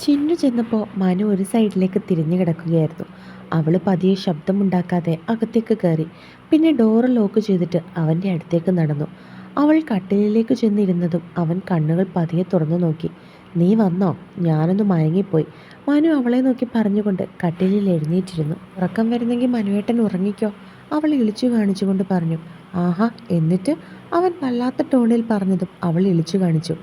ചിന്നു ചെന്നപ്പോൾ മനു ഒരു സൈഡിലേക്ക് തിരിഞ്ഞു കിടക്കുകയായിരുന്നു. അവൾ പതിയെ ശബ്ദമുണ്ടാക്കാതെ അകത്തേക്ക് കയറി. പിന്നെ ഡോറ് ലോക്ക് ചെയ്തിട്ട് അവന്റെ അടുത്തേക്ക് നടന്നു. അവൾ കട്ടിലിലേക്ക് ചെന്നിരുന്നതും അവൻ കണ്ണുകൾ പതിയെ തുറന്നു നോക്കി. നീ വന്നോ? ഞാനൊന്ന് മയങ്ങിപ്പോയി. മനു അവളെ നോക്കി പറഞ്ഞുകൊണ്ട് കട്ടിലിൽ എഴുന്നേറ്റിരുന്നു. ഉറക്കം വരുന്നെങ്കിൽ മനുവേട്ടൻ ഉറങ്ങിക്കോ. അവൾ ഇളിച്ചു കാണിച്ചുകൊണ്ട് പറഞ്ഞു. ആഹാ എന്നിട്ട് അവൻ വല്ലാത്ത ടോണിൽ പറഞ്ഞതും അവൾ ഇളിച്ചു കാണിച്ചു.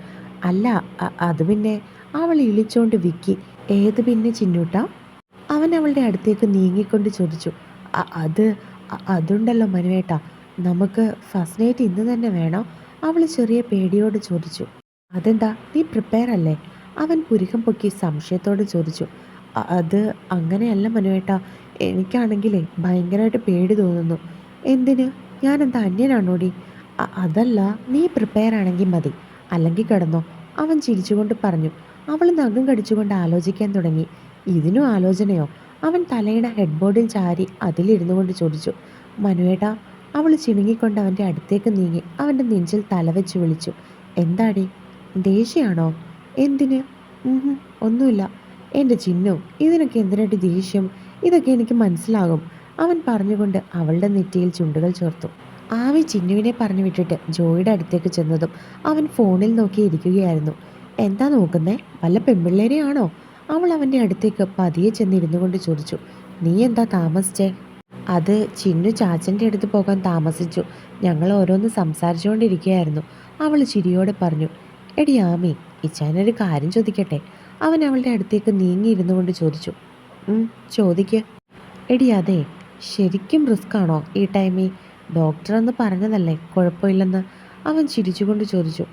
അല്ല അത് പിന്നെ അവൾ ഇളിച്ചോണ്ട് വിക്കി ഏത് പിന്നെ ചിന്നൂട്ട? അവൻ അവളുടെ അടുത്തേക്ക് നീങ്ങിക്കൊണ്ട് ചോദിച്ചു അത് അതുണ്ടല്ലോ മനുവേട്ട നമുക്ക് ഫസ്റ്റ് നൈറ്റ് ഇന്ന് തന്നെ വേണോ. അവൾ ചെറിയ പേടിയോട് ചോദിച്ചു അതെന്താ നീ പ്രിപ്പയർ അല്ലേ? അവൻ പുരുക്കം പൊക്കി സംശയത്തോട് ചോദിച്ചു അത് അങ്ങനെയല്ല മനുവേട്ട എനിക്കാണെങ്കിലേ ഭയങ്കരമായിട്ട് പേടി തോന്നുന്നു. എന്തിന്? ഞാനെന്താ അന്യനാണോടി? അതല്ല നീ പ്രിപ്പയർ ആണെങ്കിൽ മതി അല്ലെങ്കിൽ കിടന്നോ. അവൻ ചിരിച്ചുകൊണ്ട് പറഞ്ഞു. അവൾ നഖം കടിച്ചുകൊണ്ട് ആലോചിക്കാൻ തുടങ്ങി. ഇതിനും ആലോചനയോ? അവൻ തലയുടെ ഹെഡ് ബോർഡിൽ ചാരി അതിലിരുന്നു കൊണ്ട് ചോദിച്ചു. മനുവേട്ടാ അവൾ ചിണുങ്ങിക്കൊണ്ട് അവന്റെ അടുത്തേക്ക് നീങ്ങി അവന്റെ നെഞ്ചിൽ തലവെച്ച് വിളിച്ചു. എന്താടി? ദേഷ്യമാണോ? എന്തിന്? ഒന്നുമില്ല. എന്റെ ചിന്നു ഇതിനൊക്കെ എന്തിനായിട്ട് ദേഷ്യം? ഇതൊക്കെ എനിക്ക് മനസ്സിലാകും. അവൻ പറഞ്ഞുകൊണ്ട് അവളുടെ നെറ്റിയിൽ ചുണ്ടുകൾ ചേർത്തു. ആവി ചിന്നുവിനെ പറഞ്ഞു വിട്ടിട്ട് ജോയിയുടെ അടുത്തേക്ക് ചെന്നതും അവൻ ഫോണിൽ നോക്കി ഇരിക്കുകയായിരുന്നു. എന്താ നോക്കുന്നേ? വല്ല പെൺപിള്ളേരെയാണോ? അവൾ അവന്റെ അടുത്തേക്ക് പതിയെ ചെന്നിരുന്നു കൊണ്ട് ചോദിച്ചു. നീ എന്താ താമസിച്ചേ? അത് ചിന്നു ചാച്ചന്റെ അടുത്ത് പോകാൻ താമസിച്ചു. ഞങ്ങൾ ഓരോന്ന് സംസാരിച്ചുകൊണ്ടിരിക്കുകയായിരുന്നു അവൾ ചിരിയോടെ പറഞ്ഞു. എടി ആമി ഇച്ചാനൊരു കാര്യം ചോദിക്കട്ടെ? അവൻ അവളുടെ അടുത്തേക്ക് നീങ്ങിയിരുന്നു കൊണ്ട് ചോദിച്ചു. ചോദിക്കുക ചോദിക്ക്. എടി അതെ ശരിക്കും റിസ്ക് ആണോ ഈ ടൈമിൽ? ഡോക്ടർ അന്ന് പറഞ്ഞതല്ലേ കുഴപ്പമില്ലെന്ന്? അവൻ ചിരിച്ചുകൊണ്ട് ചോദിച്ചു.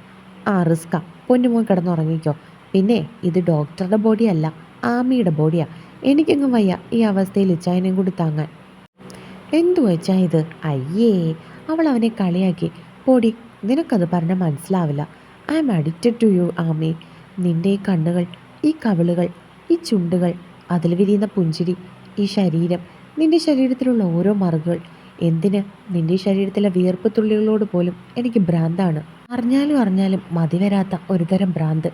ആ റിസ്ക. പൊന്നുമോൻ കിടന്നുറങ്ങിക്കോ. പിന്നെ ഇത് ഡോക്ടറുടെ ബോഡി അല്ല ആമിയുടെ ബോഡിയാ. എനിക്കെങ്ങും വയ്യ ഈ അവസ്ഥയിൽ ഇച്ചായനെയും കൂടി താങ്ങാൻ. എന്തു വെച്ചാ ഇത്? അയ്യേ അവൾ അവനെ കളിയാക്കി. പൊടി നിനക്കത് പറഞ്ഞാൽ മനസ്സിലാവില്ല. I am addicted to you Ami. നിന്റെ ഈ കണ്ണുകൾ ഈ കവിളുകൾ ഈ ചുണ്ടുകൾ അതിൽ വിരിയുന്ന പുഞ്ചിരി ഈ ശരീരം നിന്റെ ശരീരത്തിലുള്ള ഓരോ മറുകൾ എന്തിന് നിന്റെ ശരീരത്തിലെ വിയർപ്പ് തുള്ളികളോട് പോലും എനിക്ക് ഭ്രാന്താണ്? അറിഞ്ഞാലും അറിഞ്ഞാലും മതിവരാത്ത ഒരുതരം ഭ്രാന്ത്.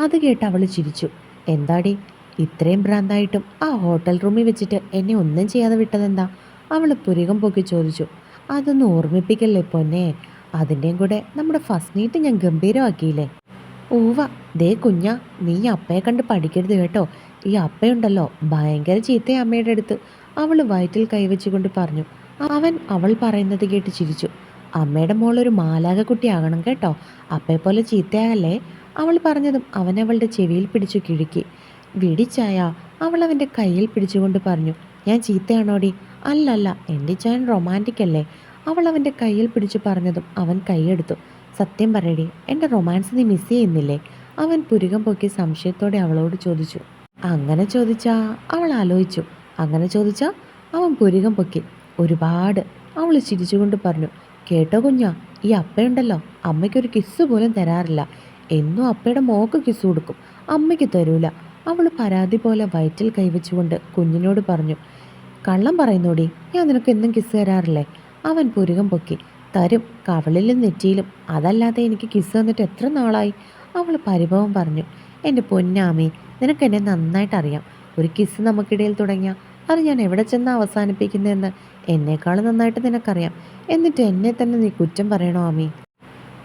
അത് കേട്ട് അവൾ ചിരിച്ചു. എന്താടി? ഇത്രയും ഭ്രാന്തായിട്ടും ആ ഹോട്ടൽ റൂമിൽ വെച്ചിട്ട് എന്നെ ഒന്നും ചെയ്യാതെ വിട്ടതെന്താ? അവൾ പുരികം പൊക്കി ചോദിച്ചു. അതൊന്നും ഓർമ്മിപ്പിക്കല്ലേ പൊന്നെ? അതിന്റെയും കൂടെ നമ്മുടെ ഫസ്റ്റ് നൈറ്റ് ഞാൻ ഗംഭീരമാക്കിയില്ലേ? ഊവ ദേ കുഞ്ഞ നീ അപ്പയെ കണ്ട് പഠിക്കരുത് കേട്ടോ. ഈ അപ്പയുണ്ടല്ലോ ഭയങ്കര ചീത്ത അമ്മയുടെ അടുത്ത്. അവൾ വയറ്റിൽ കൈവച്ചുകൊണ്ട് പറഞ്ഞു. അവൻ അവൾ പറയുന്നത് കേട്ട് ചിരിച്ചു. അമ്മയുടെ മോളൊരു മാലാക കുട്ടിയാകണം കേട്ടോ. അപ്പയെ പോലെ ചീത്തയാകല്ലേ അവൾ പറഞ്ഞതും അവൻ അവളുടെ ചെവിയിൽ പിടിച്ചു കിഴുക്കി. വിടിച്ചായ അവൾ അവന്റെ കയ്യിൽ പിടിച്ചുകൊണ്ട് പറഞ്ഞു. ഞാൻ ചീത്തയാണോടി? അല്ലല്ല എന്റെ ചായൻ റൊമാന്റിക് അല്ലേ? അവൾ അവന്റെ കയ്യിൽ പിടിച്ചു പറഞ്ഞതും അവൻ കൈയെടുത്തു. സത്യം പറയടി എന്റെ റൊമാൻസ് നീ മിസ് ചെയ്യുന്നില്ലേ? അവൻ പുരുകം പൊക്കി സംശയത്തോടെ അവളോട് ചോദിച്ചു. അങ്ങനെ ചോദിച്ചാ? അവൾ ആലോചിച്ചു. അങ്ങനെ ചോദിച്ചാ? അവൻ പുരുകം പൊക്കി. ഒരുപാട്. അവൾ ചിരിച്ചുകൊണ്ട് പറഞ്ഞു കേട്ടോ കുഞ്ഞാ ഈ അപ്പയുണ്ടല്ലോ. അമ്മയ്ക്കൊരു കിസ് പോലും തരാറില്ല. എന്നും അപ്പയുടെ മോക്ക് കിസ് കൊടുക്കും. അമ്മയ്ക്ക് തരൂല. അവൾ പരാതി പോലെ വയറ്റിൽ കൈവച്ചുകൊണ്ട് കുഞ്ഞിനോട് പറഞ്ഞു കള്ളം പറയുന്നോടി ഞാൻ നിനക്ക് എന്നും കിസ് തരാറില്ലേ? അവൻ പുരുകം പൊക്കി തരും. കവളിലും നെറ്റിയിലും. അതല്ലാതെ എനിക്ക് കിസ് തന്നിട്ട് എത്ര നാളായി? അവൾ പരിഭവം പറഞ്ഞു എന്റെ പൊന്നാമി നിനക്ക് എന്നെ നന്നായിട്ട് അറിയാം ഒരു കിസ് നമുക്കിടയിൽ തുടങ്ങിയ അത് ഞാൻ എവിടെ ചെന്ന് അവസാനിപ്പിക്കുന്നതെന്ന്. എന്നെക്കാളും നന്നായിട്ട് നിനക്കറിയാം. എന്നിട്ട് എന്നെ തന്നെ നീ കുറ്റം പറയണോ ആമി?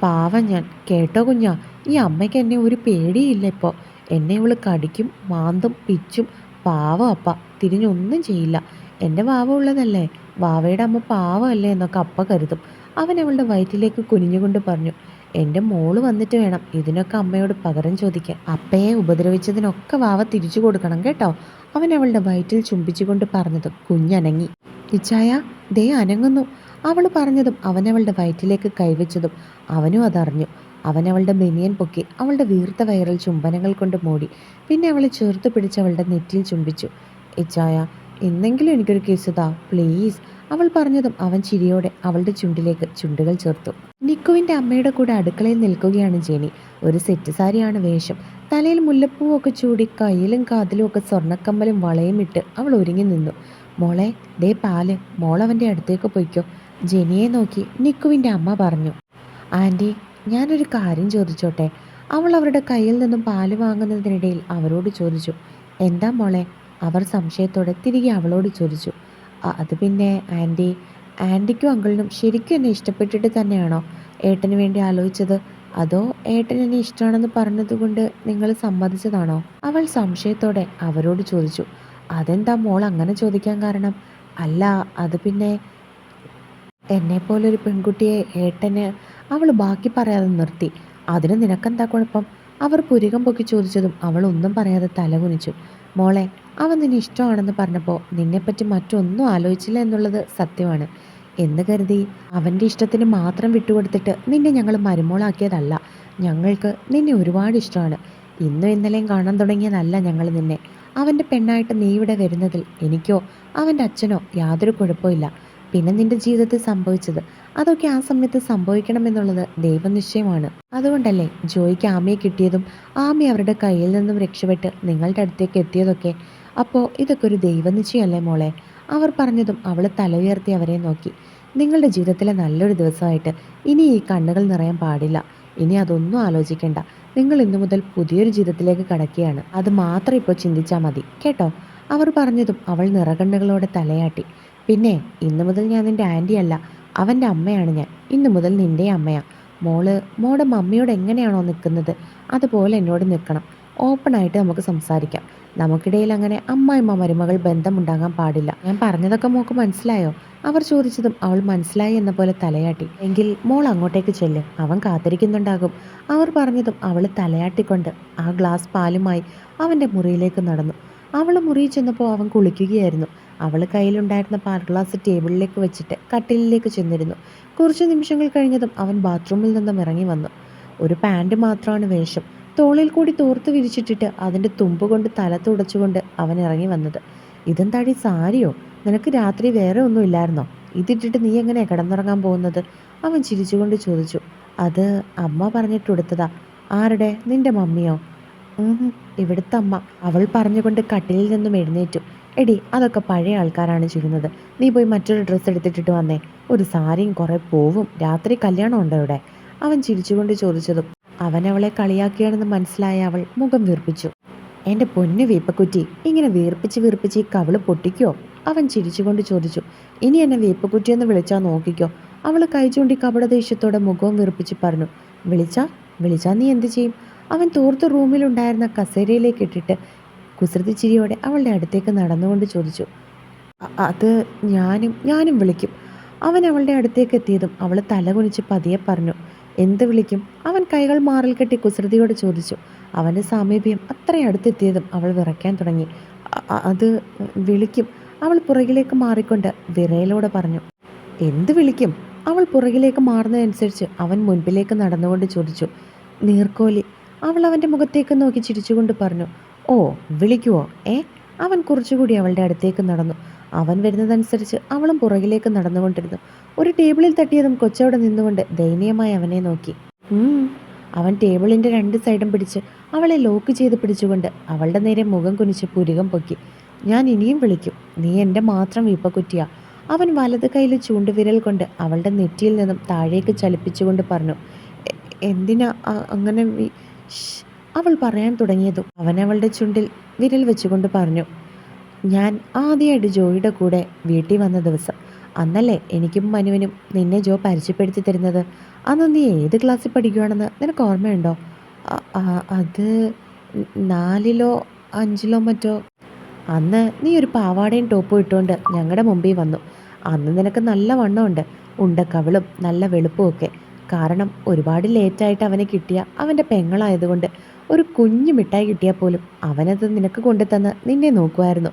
പാവം ഞാൻ. കേട്ടോ കുഞ്ഞാ ഈ അമ്മയ്ക്ക് എന്നെ ഒരു പേടിയില്ല ഇപ്പോൾ എന്നെ ഇവൾ കടിക്കും മാന്തും പിച്ചും പാവം അപ്പ. തിരിഞ്ഞൊന്നും ചെയ്യില്ല. എന്റെ വാവ ഉള്ളതല്ലേ? വാവയുടെ അമ്മ പാവമല്ലേ എന്നൊക്കെ അപ്പ കരുതും. അവൻ അവളുടെ വയറ്റിലേക്ക് കുനിഞ്ഞുകൊണ്ട് പറഞ്ഞു എന്റെ മോൾ വന്നിട്ട് വേണം ഇതിനൊക്കെ അമ്മയോട് പകരം ചോദിക്കാൻ. അപ്പയെ ഉപദ്രവിച്ചതിനൊക്കെ വാവ തിരിച്ചു കൊടുക്കണം കേട്ടോ. അവൻ അവളുടെ വയറ്റിൽ ചുംബിച്ചുകൊണ്ട് പറഞ്ഞത് കുഞ്ഞനങ്ങി. ഇച്ചായ ദേ അനങ്ങുന്നു. അവൾ പറഞ്ഞതും അവനവളുടെ വയറ്റിലേക്ക് കൈവച്ചതും അവനും അതറിഞ്ഞു. അവനവളുടെ ബനിയൻ പൊക്കി അവളുടെ വീർത്ത വയറിൽ ചുംബനങ്ങൾ കൊണ്ട് മൂടി. പിന്നെ അവളെ ചേർത്ത് പിടിച്ച് അവളുടെ നെറ്റിയിൽ ചുംബിച്ചു. ഇച്ചായ എന്നെങ്കിലും എനിക്കൊരു കേസ് താ പ്ലീസ് അവൾ പറഞ്ഞതും അവൻ ചിരിയോടെ അവളുടെ ചുണ്ടിലേക്ക് ചുണ്ടുകൾ ചേർത്തു. നിക്കുവിന്റെ അമ്മയുടെ കൂടെ അടുക്കളയിൽ നിൽക്കുകയാണ് ജെനി. ഒരു സെറ്റ് സാരിയാണ് വേഷം. തലയിൽ മുല്ലപ്പൂവൊക്കെ ചൂടി കയ്യിലും കാതിലും ഒക്കെ സ്വർണക്കമ്മലും വളയും ഇട്ട് അവൾ ഒരുങ്ങി നിന്നു. മോളെ ദേ പാൽ മോളവന്റെ അടുത്തേക്ക് പോയിക്കോ. ജെനിയെ നോക്കി നിക്കുവിന്റെ അമ്മ പറഞ്ഞു. ആന്റി ഞാനൊരു കാര്യം ചോദിച്ചോട്ടെ. അവൾ അവരുടെ കയ്യിൽ നിന്നും പാൽ വാങ്ങുന്നതിനിടയിൽ അവരോട് ചോദിച്ചു. എന്താ മോളെ? അവർ സംശയത്തോടെ തിരികെ അവളോട് ചോദിച്ചു. അത് പിന്നെ ആന്റി ആന്റിക്കും അങ്കിളിനും ശരിക്കും എന്നെ ഇഷ്ടപ്പെട്ടിട്ട് തന്നെയാണോ? ഏട്ടന് വേണ്ടി ആലോചിച്ചത്? അതോ ഏട്ടൻ എന്നെ ഇഷ്ടമാണെന്ന് പറഞ്ഞതുകൊണ്ട് നിങ്ങൾ സമ്മതിച്ചതാണോ? അവൾ സംശയത്തോടെ അവരോട് ചോദിച്ചു. അതെന്താ മോൾ അങ്ങനെ ചോദിക്കാൻ കാരണം? അല്ല അത് പിന്നെ എന്നെപ്പോലൊരു പെൺകുട്ടിയെ ഏട്ടന് അവൾ ബാക്കി പറയാതെ നിർത്തി. അതിന് നിനക്കെന്താ കുഴപ്പം? അവർ പുരികം പൊക്കി ചോദിച്ചതും അവൾ ഒന്നും പറയാതെ തലകുനിച്ചു മോളെ അവൻ നിന്നെ ഇഷ്ടമാണെന്ന് പറഞ്ഞപ്പോൾ നിന്നെപ്പറ്റി മറ്റൊന്നും ആലോചിച്ചില്ല എന്നുള്ളത് സത്യമാണ്. എന്ന് കരുതി അവന്റെ ഇഷ്ടത്തിന് മാത്രം വിട്ടുകൊടുത്തിട്ട് നിന്നെ ഞങ്ങൾ മരുമോളാക്കിയതല്ല. ഞങ്ങൾക്ക് നിന്നെ ഒരുപാട് ഇഷ്ടമാണ്. ഇന്നും ഇന്നലെയും കാണാൻ തുടങ്ങിയതല്ല ഞങ്ങൾ നിന്നെ. അവന്റെ പെണ്ണായിട്ട് നീ ഇവിടെ വരുന്നതിൽ എനിക്കോ അവന്റെ അച്ഛനോ യാതൊരു കുഴപ്പമില്ല പിന്നെ നിന്റെ ജീവിതത്തിൽ സംഭവിച്ചത്? അതൊക്കെ ആ സമയത്ത് സംഭവിക്കണമെന്നുള്ളത് ദൈവനിശ്ചയമാണ് അതുകൊണ്ടല്ലേ ജോയിക്ക് ആമയെ കിട്ടിയതും ആമി അവരുടെ കയ്യിൽ നിന്നും രക്ഷപ്പെട്ട് നിങ്ങളുടെ അടുത്തേക്ക് എത്തിയതൊക്കെ? അപ്പോൾ ഇതൊക്കെ ഒരു ദൈവനിശ്ചയമല്ലേ മോളെ? അവർ പറഞ്ഞതും അവൾ തല ഉയർത്തി അവരെ നോക്കി. നിങ്ങളുടെ ജീവിതത്തിലെ നല്ലൊരു ദിവസമായിട്ട് ഇനി ഈ കണ്ണുകൾ നിറയാൻ പാടില്ല. ഇനി അതൊന്നും ആലോചിക്കേണ്ട. നിങ്ങൾ ഇന്നു മുതൽ പുതിയൊരു ജീവിതത്തിലേക്ക് കടക്കുകയാണ്. അത് മാത്രം ഇപ്പോൾ ചിന്തിച്ചാൽ മതി. കേട്ടോ? അവർ പറഞ്ഞതും അവൾ നിറകണ്ണുകളോടെ തലയാട്ടി. പിന്നെ ഇന്നു മുതൽ ഞാൻ നിന്റെ ആന്റി അല്ല. അവന്റെ അമ്മയാണ് ഞാൻ. ഇന്നു മുതൽ നിന്റെ അമ്മയാണ് മോൾ മോടെ മമ്മിയോട് എങ്ങനെയാണോ നിൽക്കുന്നത്? അതുപോലെ എന്നോട് നിൽക്കണം. ഓപ്പണായിട്ട് നമുക്ക് സംസാരിക്കാം. നമുക്കിടയിൽ അങ്ങനെ അമ്മായിമ്മ മരുമകൾ ബന്ധമുണ്ടാകാൻ പാടില്ല. ഞാൻ പറഞ്ഞതൊക്കെ മോക്ക് മനസ്സിലായോ? അവർ ചോദിച്ചതും അവൾ മനസ്സിലായി എന്ന പോലെ തലയാട്ടി. എങ്കിൽ മോൾ അങ്ങോട്ടേക്ക് ചെല്ല്. അവൻ കാത്തിരിക്കുന്നുണ്ടാകും. അവർ പറഞ്ഞതും അവൾ തലയാട്ടിക്കൊണ്ട് ആ ഗ്ലാസ് പാലുമായി അവന്റെ മുറിയിലേക്ക് നടന്നു. അവൾ മുറിയിൽ ചെന്നപ്പോൾ അവൻ കുളിക്കുകയായിരുന്നു. അവൾ കയ്യിലുണ്ടായിരുന്ന പാൽ ഗ്ലാസ് ടേബിളിലേക്ക് വെച്ചിട്ട് കട്ടിലിലേക്ക് ചെന്നിരുന്നു. കുറച്ച് നിമിഷങ്ങൾ കഴിഞ്ഞതും അവൻ ബാത്റൂമിൽ നിന്നും ഇറങ്ങി വന്നു. ഒരു പാന്റ് മാത്രമാണ് വേഷം. തോളിൽ കൂടി തോർത്ത് വിരിച്ചിട്ടിട്ട് അതിന്റെ തുമ്പ് കൊണ്ട് തല തുടച്ചുകൊണ്ട് അവൻ ഇറങ്ങി വന്നത്. ഇതെന്താടി സാരിയോ? നിനക്ക് രാത്രി വേറെ ഒന്നും ഇല്ലായിരുന്നോ? ഇതിട്ടിട്ട് നീ എങ്ങനെ കിടന്നുറങ്ങാൻ പോകുന്നത്? അവൻ ചിരിച്ചുകൊണ്ട് ചോദിച്ചു. അത് അമ്മ പറഞ്ഞിട്ടുടുത്തതാ ആരുടെ? നിന്റെ മമ്മിയോ? ഇവിടുത്തെ അമ്മ. അവൾ പറഞ്ഞുകൊണ്ട് കട്ടിലിൽ നിന്നും എഴുന്നേറ്റു. എടി അതൊക്കെ പഴയ ആൾക്കാരാണ് ചെയ്യുന്നത്. നീ പോയി മറ്റൊരു ഡ്രസ്സ് എടുത്തിട്ടിട്ട് വന്നേ. ഒരു സാരിയും കുറേ പോവും. രാത്രി കല്യാണം ഉണ്ടോ ഇവിടെ? അവൻ ചിരിച്ചുകൊണ്ട് ചോദിച്ചതും അവൻ അവളെ കളിയാക്കിയാണെന്ന് മനസ്സിലായ അവൾ മുഖം വീർപ്പിച്ചു. എന്റെ പൊന്നു വീപ്പക്കുറ്റി ഇങ്ങനെ വീർപ്പിച്ച് വീർപ്പിച്ച് ഈ കവൾ പൊട്ടിക്കോ? അവൻ ചിരിച്ചുകൊണ്ട് ചോദിച്ചു. ഇനി എന്നെ വീപ്പക്കുറ്റി എന്ന് വിളിച്ചാൽ നോക്കിക്കോ. അവൾ കൈ ചൂണ്ടി കപട ദേഷ്യത്തോടെ മുഖവും വീർപ്പിച്ച് പറഞ്ഞു. വിളിച്ചാ? വിളിച്ചാ നീ എന്ത് ചെയ്യും? അവൻ തോർത്ത് റൂമിലുണ്ടായിരുന്ന കസേരയിലേക്ക് ഇട്ടിട്ട് കുസൃതി ചിരിയോടെ അവളുടെ അടുത്തേക്ക് നടന്നുകൊണ്ട് ചോദിച്ചു. "അ- അത് ഞാനും ഞാനും വിളിക്കും. അവൻ അവളുടെ അടുത്തേക്ക് എത്തിയതും അവൾ തലകുനിച്ച് പതിയെ പറഞ്ഞു. എന്ത് വിളിക്കും? അവൻ കൈകൾ മാറിൽ കെട്ടി കുസൃതിയോട് ചോദിച്ചു. അവന്റെ സാമീപ്യം അത്ര അടുത്തെത്തിയതും അവൾ വിറയ്ക്കാൻ തുടങ്ങി. "അ- അ- അത് വിളിക്കും. അവൾ പുറകിലേക്ക് മാറിക്കൊണ്ട് വിറയിലൂടെ പറഞ്ഞു. എന്ത് വിളിക്കും? അവൾ പുറകിലേക്ക് മാറുന്നതനുസരിച്ച് അവൻ മുൻപിലേക്ക് നടന്നുകൊണ്ട് ചോദിച്ചു. നീർക്കോലി അവൾ അവന്റെ മുഖത്തേക്ക് നോക്കി ചിരിച്ചുകൊണ്ട് പറഞ്ഞു. ഓ വിളിക്കുവോ? ഏ? അവൻ കുറച്ചുകൂടി അവളുടെ അടുത്തേക്ക് നടന്നു. അവൻ വരുന്നതനുസരിച്ച് അവളും പുറകിലേക്ക് നടന്നുകൊണ്ടിരുന്നു. ഒരു ടേബിളിൽ തട്ടിയതും കൊച്ചവിടെ നിന്നുകൊണ്ട് ദയനീയമായി അവനെ നോക്കി. അവൻ ടേബിളിന്റെ രണ്ട് സൈഡും പിടിച്ച് അവളെ ലോക്ക് ചെയ്ത് പിടിച്ചുകൊണ്ട് അവളുടെ നേരെ മുഖം കുനിച്ച് പുരുകം പൊക്കി. ഞാൻ ഇനിയും വിളിക്കും. നീ എന്റെ മാത്രം വീപ്പക്കുറ്റിയാ. അവൻ വലത് കയ്യിൽ ചൂണ്ടുവിരൽ കൊണ്ട് അവളുടെ നെറ്റിയിൽ നിന്നും താഴേക്ക് ചലിപ്പിച്ചുകൊണ്ട് പറഞ്ഞു. എന്തിനാ അങ്ങനെ അവൾ പറയാൻ തുടങ്ങിയതും അവൻ അവളുടെ ചുണ്ടിൽ വിരൽ വെച്ചുകൊണ്ട് പറഞ്ഞു. ഞാൻ ആദ്യമായിട്ട് ജോയിയുടെ കൂടെ വീട്ടിൽ വന്ന ദിവസം. അന്നല്ലേ എനിക്കും മനുവിനും നിന്നെ ജോ പരിചയപ്പെടുത്തി തരുന്നത്? അന്ന് നീ ഏത് ക്ലാസ്സിൽ പഠിക്കുവാണെന്ന് നിനക്ക് ഓർമ്മയുണ്ടോ? അത് നാലിലോ അഞ്ചിലോ മറ്റോ? അന്ന് നീ ഒരു പാവാടയും ടോപ്പും ഇട്ടുകൊണ്ട് ഞങ്ങളുടെ മുമ്പിൽ വന്നു. അന്ന് നിനക്ക് നല്ല വണ്ണമുണ്ട് ഉണ്ടക്കവളും നല്ല വെളുപ്പുമൊക്കെ. കാരണം ഒരുപാട് ലേറ്റായിട്ട് അവനെ കിട്ടിയ അവന്റെ പെങ്ങളായതുകൊണ്ട് ഒരു കുഞ്ഞു മിഠായി കിട്ടിയാൽ പോലും അവനത് നിനക്ക് കൊണ്ടുതന്ന് നിന്നെ നോക്കുമായിരുന്നു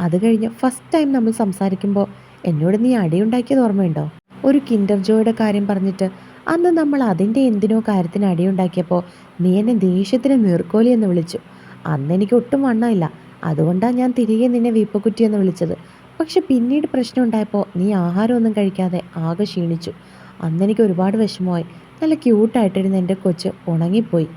അത് കഴിഞ്ഞ് ഫസ്റ്റ് ടൈം നമ്മൾ സംസാരിക്കുമ്പോൾ എന്നോട് നീ അടിയുണ്ടാക്കിയത് ഓർമ്മയുണ്ടോ? ഒരു കിൻഡർ ജോയുടെ കാര്യം പറഞ്ഞിട്ട് അന്ന് നമ്മൾ അതിന്റെ എന്തിനോ കാര്യത്തിന് അടിയുണ്ടാക്കിയപ്പോൾ നീ എന്നെ ദേഷ്യത്തിന് നീർക്കോലി എന്ന് വിളിച്ചു. അന്ന് എനിക്ക് ഒട്ടും വണ്ണമില്ല. അതുകൊണ്ടാണ് ഞാൻ തിരികെ നിന്നെ വീപ്പക്കുറ്റി എന്ന് വിളിച്ചത്. പക്ഷെ പിന്നീട് പ്രശ്നം ഉണ്ടായപ്പോൾ നീ ആഹാരമൊന്നും കഴിക്കാതെ ആകെ ക്ഷീണിച്ചു. അന്ന് എനിക്ക് ഒരുപാട് വിഷമമായി. നല്ല ക്യൂട്ടായിട്ടിരുന്ന എന്റെ കൊച്ച് ഉണങ്ങിപ്പോയി.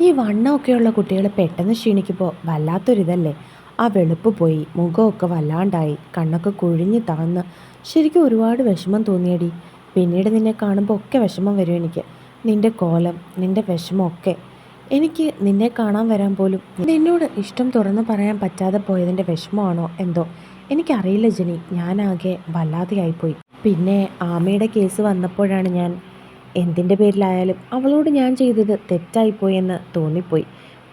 ഈ വണ്ണമൊക്കെയുള്ള കുട്ടികൾ പെട്ടെന്ന് ക്ഷീണിക്കുമ്പോൾ വല്ലാത്തൊരിതല്ലേ? ആ വെളുപ്പ് പോയി മുഖമൊക്കെ വല്ലാണ്ടായി കണ്ണൊക്കെ കുഴിഞ്ഞ് താന്ന് ശരിക്കും ഒരുപാട് വിഷമം തോന്നിയടി. പിന്നീട് നിന്നെ കാണുമ്പോൾ ഒക്കെ വിഷമം വരും എനിക്ക്. നിന്റെ കോലം നിന്റെ വിഷമമൊക്കെ. എനിക്ക് നിന്നെ കാണാൻ വരാൻ പോലും നിന്നോട് ഇഷ്ടം തുറന്നു പറയാൻ പറ്റാതെ പോയതിന്റെ വിഷമമാണോ എന്തോ? എനിക്കറിയില്ല ജനി ഞാനാകെ വല്ലാതെയായിപ്പോയി. പിന്നെ ആമയുടെ കേസ് വന്നപ്പോഴാണ് ഞാൻ എന്തിന്റെ പേരിലായാലും അവളോട് ഞാൻ ചെയ്തത് തെറ്റായിപ്പോയെന്ന് തോന്നിപ്പോയി.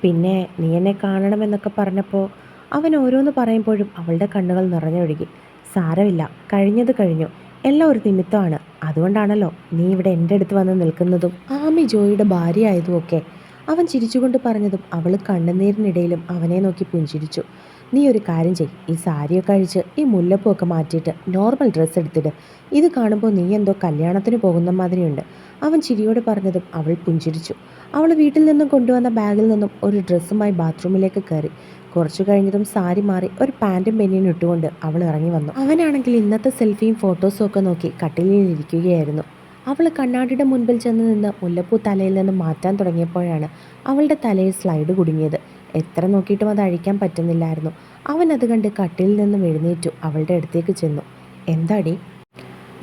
പിന്നെ നീ എന്നെ കാണണമെന്നൊക്കെ പറഞ്ഞപ്പോൾ അവൻ ഓരോന്ന് പറയുമ്പോഴും അവളുടെ കണ്ണുകൾ നിറഞ്ഞൊഴുകി സാരമില്ല കഴിഞ്ഞത് കഴിഞ്ഞു. എല്ലാം ഒരു നിമിത്തമാണ്. അതുകൊണ്ടാണല്ലോ നീ ഇവിടെ എന്റെ അടുത്ത് വന്ന് നിൽക്കുന്നതും ആമി ജോയിയുടെ ഭാര്യ ആയതും ഒക്കെ അവൻ ചിരിച്ചുകൊണ്ട് പറഞ്ഞതും അവൾ കണ്ണുനീരിനിടയിലും അവനെ നോക്കി പുഞ്ചിരിച്ചു. നീ ഒരു കാര്യം ചെയ് ഈ സാരിയൊക്കെ അഴിച്ച് ഈ മുല്ലപ്പൂവൊക്കെ മാറ്റിയിട്ട് നോർമൽ ഡ്രസ്സ് എടുത്തിട്ട് ഇത് കാണുമ്പോൾ നീ എന്തോ കല്യാണത്തിന് പോകുന്ന മാതിരിയുണ്ട്. അവൻ ചിരിയോട് പറഞ്ഞതും അവൾ പുഞ്ചിരിച്ചു. അവൾ വീട്ടിൽ നിന്നും കൊണ്ടുവന്ന ബാഗിൽ നിന്നും ഒരു ഡ്രസ്സുമായി ബാത്റൂമിലേക്ക് കയറി. കുറച്ചു കഴിഞ്ഞതും സാരി മാറി ഒരു പാന്റും ബെന്നിയും ഇട്ടുകൊണ്ട് അവൾ ഇറങ്ങി വന്നു. അവനാണെങ്കിൽ ഇന്നത്തെ സെൽഫിയും ഫോട്ടോസും ഒക്കെ നോക്കി കട്ടിലിൽ ഇരിക്കുകയായിരുന്നു. അവൾ കണ്ണാടിയുടെ മുൻപിൽ ചെന്ന് നിന്ന് മുല്ലപ്പൂ തലയിൽ നിന്ന് മാറ്റാൻ തുടങ്ങിയപ്പോഴാണ് അവളുടെ തലയിൽ സ്ലൈഡ് കുടുങ്ങിയത്. എത്ര നോക്കിയിട്ടും അത് അഴിക്കാൻ പറ്റുന്നില്ലായിരുന്നു. അവൻ അത് കണ്ട് കട്ടിൽ നിന്നും എഴുന്നേറ്റു. അവളുടെ അടുത്തേക്ക് ചെന്നു. എന്താടി?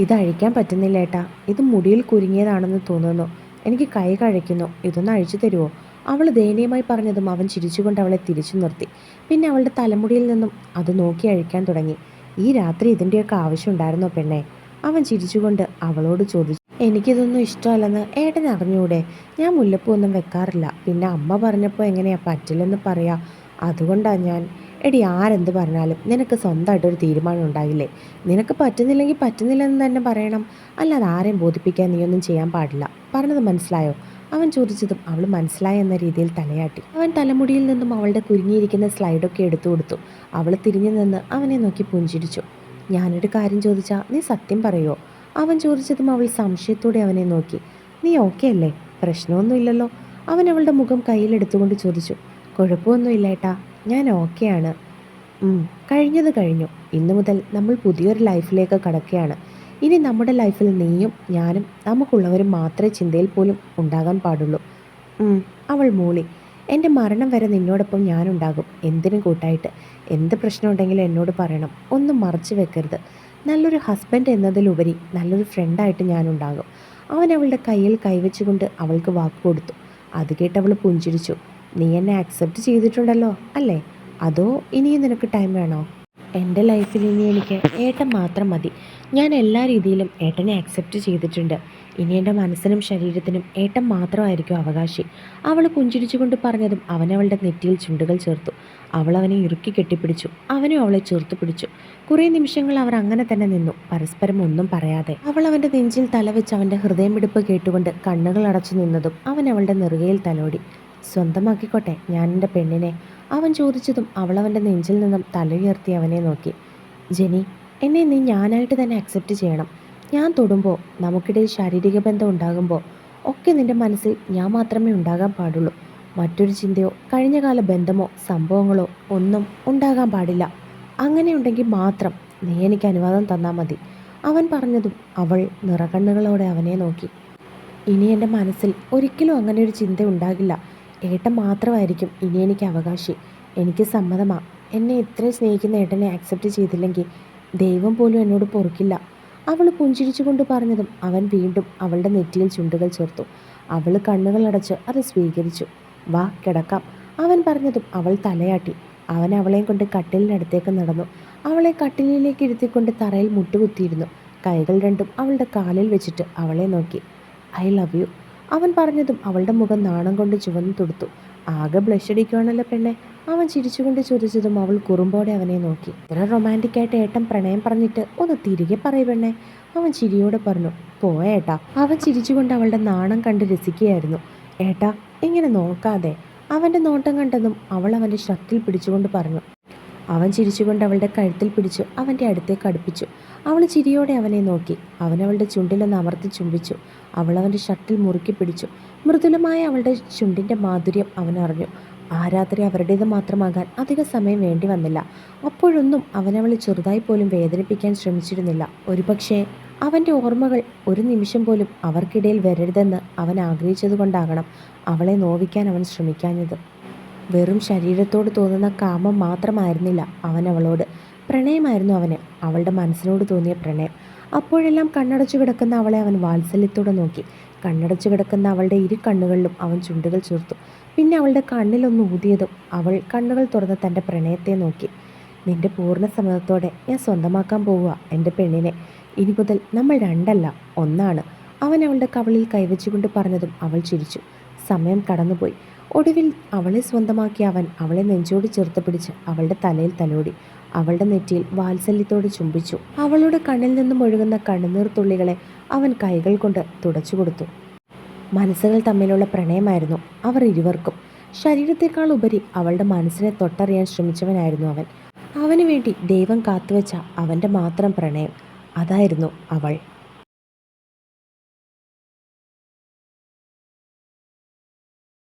ഇത് അഴിക്കാൻ പറ്റുന്നില്ല ഏട്ടാ. ഇത് മുടിയിൽ കുരുങ്ങിയതാണെന്ന് തോന്നുന്നു. എനിക്ക് കൈ കഴിക്കുന്നു ഇതൊന്ന് അഴിച്ചു തരുമോ അവൾ ദയനീയമായി പറഞ്ഞതും അവൻ ചിരിച്ചുകൊണ്ട് അവളെ തിരിച്ചു നിർത്തി. പിന്നെ അവളുടെ തലമുടിയിൽ നിന്നും അത് നോക്കി അഴിക്കാൻ തുടങ്ങി. ഈ രാത്രി ഇതിന്റെയൊക്കെ ആവശ്യമുണ്ടായിരുന്നോ പെണ്ണെ? അവൻ ചിരിച്ചുകൊണ്ട് അവളോട് ചോദിച്ചു. എനിക്കിതൊന്നും ഇഷ്ടമല്ലെന്ന് ഏട്ടൻ അറിഞ്ഞൂടെ? ഞാൻ മുല്ലപ്പൂ ഒന്നും വെക്കാറില്ല. പിന്നെ അമ്മ പറഞ്ഞപ്പോൾ എങ്ങനെയാണ് പറ്റില്ലെന്ന് പറയാ. അതുകൊണ്ടാണ് ഞാൻ. എടി ആരെന്ത് പറഞ്ഞാലും നിനക്ക് സ്വന്തമായിട്ടൊരു തീരുമാനം ഉണ്ടാകില്ലേ നിനക്ക് പറ്റുന്നില്ലെങ്കിൽ പറ്റുന്നില്ലെന്ന് തന്നെ പറയണം. അല്ലാതെ ആരെയും ബോധിപ്പിക്കാൻ നീയൊന്നും ചെയ്യാൻ പാടില്ല. പറഞ്ഞത് മനസ്സിലായോ? അവൻ ചോദിച്ചതും അവൾ മനസ്സിലായ എന്ന രീതിയിൽ തലയാട്ടി. അവൻ തലമുടിയിൽ നിന്നും അവളുടെ കുരുങ്ങിയിരിക്കുന്ന സ്ലൈഡൊക്കെ എടുത്തു കൊടുത്തു. അവൾ തിരിഞ്ഞു നിന്ന് അവനെ നോക്കി പുഞ്ചിരിച്ചു. ഞാനൊരു കാര്യം ചോദിച്ചാൽ നീ സത്യം പറയുമോ അവൻ ചോദിച്ചതും അവൾ സംശയത്തോടെ അവനെ നോക്കി. നീ ഓക്കെ അല്ലേ? പ്രശ്നമൊന്നുമില്ലല്ലോ. അവൻ അവളുടെ മുഖം കയ്യിലെടുത്തുകൊണ്ട് ചോദിച്ചു. കുഴപ്പമൊന്നുമില്ല ഏട്ടാ ഞാൻ ഓക്കെയാണ് കഴിഞ്ഞത് കഴിഞ്ഞു. ഇന്നു മുതൽ നമ്മൾ പുതിയൊരു ലൈഫിലേക്ക് കടക്കുകയാണ്. ഇനി നമ്മുടെ ലൈഫിൽ നീയും ഞാനും നമുക്കുള്ളവരും മാത്രമേ ചിന്തയിൽ പോലും ഉണ്ടാകാൻ പാടുള്ളൂ. അവൾ മൂളി. എന്റെ മരണം വരെ നിന്നോടൊപ്പം ഞാനുണ്ടാകും. എന്തിനും കൂട്ടായിട്ട്. എന്ത് പ്രശ്നമുണ്ടെങ്കിലും എന്നോട് പറയണം. ഒന്നും മറച്ചു വെക്കരുത്. നല്ലൊരു ഹസ്ബൻഡ് എന്നതിലുപരി നല്ലൊരു ഫ്രണ്ടായിട്ട് ഞാനുണ്ടാകും. അവൻ അവളുടെ കയ്യിൽ കൈവച്ചുകൊണ്ട് അവൾക്ക് വാക്ക് കൊടുത്തു. അത് കേട്ട് അവൾ പുഞ്ചിരിച്ചു. നീ എന്നെ അക്സെപ്റ്റ് ചെയ്തിട്ടുണ്ടല്ലോ അല്ലേ? അതോ ഇനിയും നിനക്ക് ടൈം വേണോ? എന്റെ ലൈഫിൽ ഇനി എനിക്ക് ഏട്ടൻ മാത്രം മതി. ഞാൻ എല്ലാ രീതിയിലും ഏട്ടനെ അക്സെപ്റ്റ് ചെയ്തിട്ടുണ്ട്. ഇനി എന്റെ മനസ്സിനും ശരീരത്തിനും ഏട്ടൻ മാത്രമായിരിക്കും അവകാശി. അവൾ പുഞ്ചിരിച്ചുകൊണ്ട് പറഞ്ഞതും അവൻ അവളുടെ നെറ്റിയിൽ ചുണ്ടുകൾ ചേർത്തു. അവൾ അവനെ ഇറുക്കി കെട്ടിപ്പിടിച്ചു. അവനും അവളെ ചേർത്ത് പിടിച്ചു. കുറേ നിമിഷങ്ങൾ അവർ അങ്ങനെ തന്നെ നിന്നു. പരസ്പരം ഒന്നും പറയാതെ. അവൾ അവന്റെ നെഞ്ചിൽ തലവെച്ച് അവന്റെ ഹൃദയമിടിപ്പ് കേട്ടുകൊണ്ട് കണ്ണുകൾ അടച്ചു നിന്നതും അവൻ അവളുടെ നെറുകയിൽ തലോടി. സ്വന്തമാക്കിക്കോട്ടെ ഞാൻ എന്റെ പെണ്ണിനെ. അവൻ ചോദിച്ചതും അവൾ അവന്റെ നെഞ്ചിൽ നിന്നും തലയുയർത്തി അവനെ നോക്കി. ജെനി എന്നെ നീ ഞാനായിട്ട് തന്നെ അക്സെപ്റ്റ് ചെയ്യണം. ഞാൻ തൊടുമ്പോൾ നമുക്കിടയിൽ ശാരീരിക ബന്ധം ഉണ്ടാകുമ്പോൾ ഒക്കെ നിന്റെ മനസ്സിൽ ഞാൻ മാത്രമേ ഉണ്ടാകാൻ പാടുള്ളൂ. മറ്റൊരു ചിന്തയോ കഴിഞ്ഞകാല ബന്ധമോ സംഭവങ്ങളോ ഒന്നും ഉണ്ടാകാൻ പാടില്ല. അങ്ങനെയുണ്ടെങ്കിൽ മാത്രം നീ എനിക്ക് അനുവാദം തന്നാൽ മതി. അവൻ പറഞ്ഞതും അവൾ നിറകണ്ണുകളോടെ അവനെ നോക്കി. ഇനി എന്റെ മനസ്സിൽ ഒരിക്കലും അങ്ങനെ ഒരു ചിന്ത ഉണ്ടാകില്ല. ഏട്ടൻ മാത്രമായിരിക്കും ഇനി എനിക്ക് അവകാശി. എനിക്ക് സമ്മതമാ. എന്നെ ഇത്രയും സ്നേഹിക്കുന്ന ഏട്ടനെ ആക്സെപ്റ്റ് ചെയ്തില്ലെങ്കിൽ ദൈവം പോലും എന്നോട് പൊറുക്കില്ല. അവൾ പുഞ്ചിരിച്ചുകൊണ്ട് പറഞ്ഞതും അവൻ വീണ്ടും അവളുടെ നെറ്റിയിൽ ചുണ്ടുകൾ ചേർത്തു. അവൾ കണ്ണുകളടച്ച് അത് സ്വീകരിച്ചു. വാ കിടക്കാം. അവൻ പറഞ്ഞതും അവൾ തലയാട്ടി. അവൻ അവളെയും കൊണ്ട് കട്ടിലിനടുത്തേക്ക് നടന്നു. അവളെ കട്ടിലിലേക്ക് ഇരുത്തിക്കൊണ്ട് തറയിൽ മുട്ടുകുത്തിയിരുന്നു. കൈകൾ രണ്ടും അവളുടെ കാലിൽ വെച്ചിട്ട് അവളെ നോക്കി. I love you. അവൻ പറഞ്ഞതും അവളുടെ മുഖം നാണം കൊണ്ട് ചുവന്നു തുടുത്തു. ആകെ ബ്ലഷ് അടിക്കുവാണല്ലോ പെണ്ണെ. അവൻ ചിരിച്ചുകൊണ്ട് ചോദിച്ചതും അവൾ കുറുമ്പോടെ അവനെ നോക്കി. ഇത്ര റൊമാന്റിക് ആയിട്ട് ഏട്ടൻ പ്രണയം പറഞ്ഞിട്ട് ഒന്ന് തിരികെ പറയ പെണ്ണെ. അവൻ ചിരിയോടെ പറഞ്ഞു. പോയേട്ടാ അവൻ ചിരിച്ചുകൊണ്ട് അവളുടെ നാണം കണ്ട് രസിക്കുകയായിരുന്നു. ഏട്ടാ ഇങ്ങനെ നോക്കാതെ അവന്റെ നോട്ടം കണ്ടതും അവൾ അവന്റെ ഷർട്ടിൽ പിടിച്ചുകൊണ്ട് പറഞ്ഞു. അവൻ ചിരിച്ചുകൊണ്ട് അവളുടെ കഴുത്തിൽ പിടിച്ചു അവന്റെ അടുത്തേക്ക് അടുപ്പിച്ചു. അവൾ ചിരിയോടെ അവനെ നോക്കി. അവൻ അവളുടെ ചുണ്ടിലൊന്ന് അമർത്തി ചുംബിച്ചു. അവൾ അവന്റെ ഷർട്ടിൽ മുറുക്കി പിടിച്ചു. മൃദുലമായ അവളുടെ ചുണ്ടിന്റെ മാധുര്യം അവൻ അറിഞ്ഞു. ആ രാത്രി അവരുടേത് മാത്രമാകാൻ അധിക സമയം വേണ്ടി വന്നില്ല. അപ്പോഴൊന്നും അവനവളെ ചെറുതായി പോലും വേദനിപ്പിക്കാൻ ശ്രമിച്ചിരുന്നില്ല. ഒരുപക്ഷേ അവന്റെ ഓർമ്മകൾ ഒരു നിമിഷം പോലും അവർക്കിടയിൽ വരരുതെന്ന് അവൻ ആഗ്രഹിച്ചതുകൊണ്ടാകണം അവളെ നോവിക്കാൻ അവൻ ശ്രമിക്കാഞ്ഞത്. വെറും ശരീരത്തോട് തോന്നുന്ന കാമം മാത്രമായിരുന്നില്ല അവൻ അവളോട്. പ്രണയമായിരുന്നു അവന്. അവളുടെ മനസ്സിനോട് തോന്നിയ പ്രണയം. അപ്പോഴെല്ലാം കണ്ണടച്ചു കിടക്കുന്ന അവളെ അവൻ വാത്സല്യത്തോടെ നോക്കി. കണ്ണടച്ചു കിടക്കുന്ന അവളുടെ ഇരു കണ്ണുകളിലും അവൻ ചുണ്ടുകൾ ചേർത്തു. പിന്നെ അവളുടെ കണ്ണിലൊന്ന് ഊതിയതും അവൾ കണ്ണുകൾ തുറന്ന് തന്റെ പ്രണയത്തെ നോക്കി. നിന്റെ പൂർണ സമ്മതത്തോടെ ഞാൻ സ്വന്തമാക്കാൻ പോവുക എന്റെ പെണ്ണിനെ. ഇനി മുതൽ നമ്മൾ രണ്ടല്ല ഒന്നാണ്. അവൻ അവളുടെ കവളിൽ കൈവച്ചുകൊണ്ട് പറഞ്ഞതും അവൾ ചിരിച്ചു. സമയം കടന്നുപോയി. ഒടുവിൽ അവളെ സ്വന്തമാക്കിയ അവൻ അവളെ നെഞ്ചോട് ചേർത്ത് പിടിച്ച് അവളുടെ തലയിൽ തലോടി അവളുടെ നെറ്റിയിൽ വാത്സല്യത്തോട് ചുംബിച്ചു. അവളുടെ കണ്ണിൽ നിന്നും ഒഴുകുന്ന കണ്ണുനീർ തുള്ളികളെ അവൻ കൈകൾ കൊണ്ട് തുടച്ചു കൊടുത്തു. മനസ്സുകൾ തമ്മിലുള്ള പ്രണയമായിരുന്നു അവർ ഇരുവർക്കും. ശരീരത്തെക്കാൾ ഉപരി അവളുടെ മനസ്സിനെ തൊട്ടറിയാൻ ശ്രമിച്ചവനായിരുന്നു അവൻ. അവന് വേണ്ടി ദൈവം കാത്തുവച്ച അവന്റെ മാത്രം പ്രണയം. അതായിരുന്നു അവൾ.